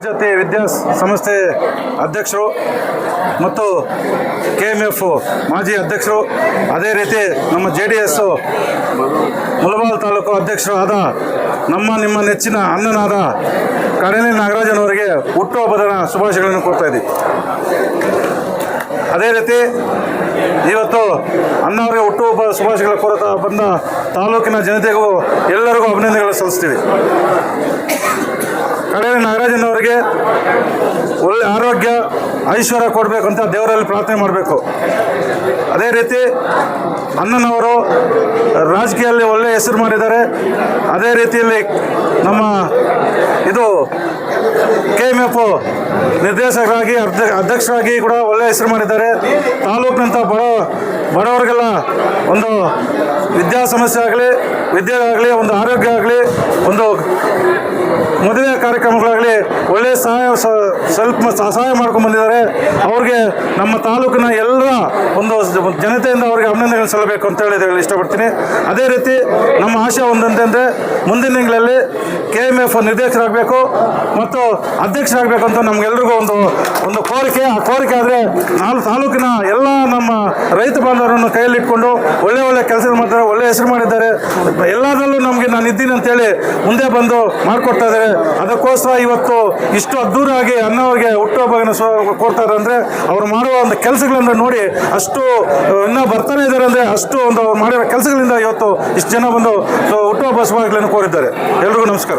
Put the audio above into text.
ಜೊತೆ ವಿದ್ಯಾ ಸಂಸ್ಥೆ ಅಧ್ಯಕ್ಷರು ಮತ್ತು ಕೆ ಎಂ ಎಫ್ ಮಾಜಿ ಅಧ್ಯಕ್ಷರು, ಅದೇ ರೀತಿ ನಮ್ಮ ಜೆ ಡಿ ಎಸ್ ಮುಲಬಾಲ್ ತಾಲೂಕು ಅಧ್ಯಕ್ಷರು ಆದ ನಮ್ಮ ನಿಮ್ಮ ನೆಚ್ಚಿನ ಅಣ್ಣನಾದ ಕಡಲೆ ನಾಗರಾಜನವರಿಗೆ ಹುಟ್ಟುಹಬ್ಬದ ಶುಭಾಶಯಗಳನ್ನು ಕೊಡ್ತಾ ಇದ್ದೀವಿ ಅದೇ ರೀತಿ ಇವತ್ತು ಅಣ್ಣವರಿಗೆ ಹುಟ್ಟುಹಬ್ಬ ಶುಭಾಶಯಗಳ ಕೊರತಾ ಬಂದ ತಾಲೂಕಿನ ಜನತೆಗೂ ಎಲ್ಲರಿಗೂ ಅಭಿನಂದನೆಗಳು ಸಲ್ಲಿಸ್ತೀವಿ. ಕಡಲೆ ನಾಗರಾಜನವರಿಗೆ ಒಳ್ಳೆ ಆರೋಗ್ಯ, ಐಶ್ವರ್ಯ ಕೊಡಬೇಕು ಅಂತ ದೇವರಲ್ಲಿ ಪ್ರಾರ್ಥನೆ ಮಾಡಬೇಕು. ಅದೇ ರೀತಿ ಅಣ್ಣನವರು ರಾಜಕೀಯದಲ್ಲಿ ಒಳ್ಳೆಯ ಹೆಸರು ಮಾಡಿದ್ದಾರೆ. ಅದೇ ರೀತಿಯಲ್ಲಿ ನಮ್ಮ ಇದು ಕೆ ಎಂ ಎಫ್ ನಿರ್ದೇಶಕರಾಗಿ ಅಧ್ಯ- ಅಧ್ಯಕ್ಷರಾಗಿ ಕೂಡ ಒಳ್ಳೆಯ ಹೆಸರು ಮಾಡಿದ್ದಾರೆ. ತಾಲೂಕಿನಂಥ ಬಡ, ಬಡವರಿಗೆಲ್ಲ ಒಂದು ವಿದ್ಯಾ ಸಮಸ್ಯೆ ಆಗಲಿ, ವಿದ್ಯೆ ಆಗಲಿ, ಒಂದು ಆರೋಗ್ಯ ಆಗಲಿ, ಒಂದು ಮದುವೆ ಕಾರ್ಯಕ್ರಮಗಳಾಗಲಿ ಒಳ್ಳೆಯ ಸಹಾಯ ಸ್ವಲ್ಪ ಸಹಾಯ ಮಾಡ್ಕೊಂಡು ಬಂದಿದ್ದಾರೆ. ಅವ್ರಿಗೆ ನಮ್ಮ ತಾಲೂಕಿನ ಎಲ್ಲ ಒಂದು ಜನತೆಯಿಂದ ಅವರಿಗೆ ಅಭಿನಂದನೆಗಳು ಸಲ್ಲಬೇಕು ಅಂತ ಹೇಳಿ ಇಷ್ಟಪಡ್ತೀನಿ. ಅದೇ ರೀತಿ ನಮ್ಮ ಆಶೆ ಒಂದಂತಂದರೆ ಮುಂದಿನ ತಿಂಗಳಲ್ಲಿ ಕೆ ಎಂ ಎಫ್ ನಿರ್ದೇಶಕರಾಗಬೇಕು ಮತ್ತು ಅಧ್ಯಕ್ಷರಾಗಬೇಕು ಅಂತ ನಮಗೆಲ್ಲರಿಗೂ ಒಂದು ಒಂದು ಕೋರಿಕೆ. ಆ ಕೋರಿಕೆ ಆದರೆ ನಾಲ್ಕು ತಾಲೂಕಿನ ಎಲ್ಲ ನಮ್ಮ ರೈತ ಬಾಂಧವರನ್ನು ಕೈಯಲ್ಲಿಟ್ಕೊಂಡು ಒಳ್ಳೆ ಒಳ್ಳೆ ಕೆಲಸ ಮಾಡ್ತಾರೆ, ಒಳ್ಳೆ ಹೆಸರು ಮಾಡಿದ್ದಾರೆ. ಎಲ್ಲದರಲ್ಲೂ ನಮಗೆ ನಾನು ಇದ್ದೀನಿ ಅಂತೇಳಿ ಮುಂದೆ ಬಂದು ಮಾಡಿಕೊಡ್ತಾ ಇದ್ದಾರೆ. ಅದಕ್ಕೋಸ್ಕರ ಇವತ್ತು ಇಷ್ಟು ಅದ್ದೂರಾಗಿ ಅನ್ನೋರಿಗೆ ಹುಟ್ಟುಹಬ್ಬನ ಸ್ವ ಕೊಡ್ತಾರೆ ಅಂದರೆ ಅವರು ಮಾಡುವ ಒಂದು ಕೆಲಸಗಳನ್ನು ನೋಡಿ ಅಷ್ಟು ಇನ್ನೂ ಬರ್ತಾನೆ ಇದ್ದಾರೆ ಅಂದರೆ ಅಷ್ಟು ಒಂದು ಮಾಡಿರೋ ಕೆಲಸಗಳಿಂದ ಇವತ್ತು ಇಷ್ಟು ಜನ ಬಂದು ಹುಟ್ಟುಹಬ್ಬ ಶುಭಾಶಯಗಳನ್ನು ಕೋರಿದ್ದಾರೆ. ಎಲ್ರಿಗೂ ನಮಸ್ಕಾರ.